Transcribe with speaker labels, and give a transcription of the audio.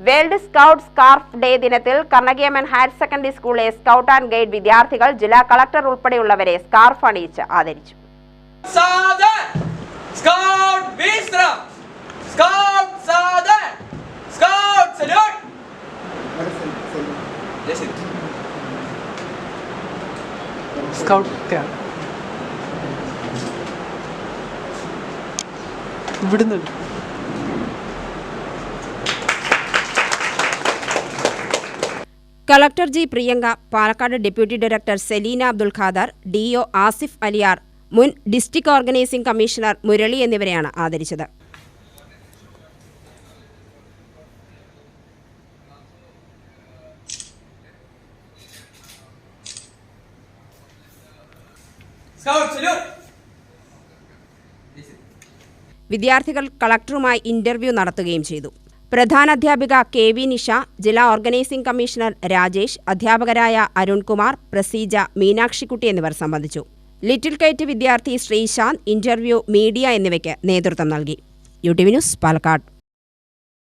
Speaker 1: World scout scarf day ദിനത്തിൽ Karnakiamman higher secondary സ്കൂളിലെ scout and guide വിദ്യാർത്ഥികൾ ജില്ലാ കളക്ടർ ഉൾപ്പെടെയുള്ളവരെ സ്കാർഫ് അണിയിച്ച് ആദരിച്ചു.
Speaker 2: സാധൻ സ്കൗട്ട് വിശ്രം സ്കൗട്ട് സാധൻ സ്കൗട്ട് സല്യൂട്ട്
Speaker 3: സ്കൗട്ട് ഇവിടുന്ന്
Speaker 1: collector G Priyanka Palakkad deputy director Selina Abdul Khader D O Asif Aliyar മുൻ ഡിസ്ട്രിക്ട് ഓർഗനൈസിംഗ് കമ്മീഷണർ മുരളി എന്നിവരെയാണ് ആദരിച്ചത്. വിദ്യാർത്ഥികൾ കളക്ടറുമായി ഇന്റർവ്യൂ നടത്തുകയും ചെയ്തു. പ്രധാനാധ്യാപിക കെ വി നിഷ ജില്ലാ ഓർഗനൈസിംഗ് കമ്മീഷണർ രാജേഷ് അധ്യാപകരായ അരുൺകുമാർ പ്രസീജ മീനാക്ഷിക്കുട്ടി എന്നിവർ സംബന്ധിച്ചു. ലിറ്റിൽ കൈറ്റ് വിദ്യാർത്ഥി ശ്രീശാന്ത് ഇന്റർവ്യൂ മീഡിയ എന്നിവയ്ക്ക് നേതൃത്വം നൽകി. U T V news Palakkad.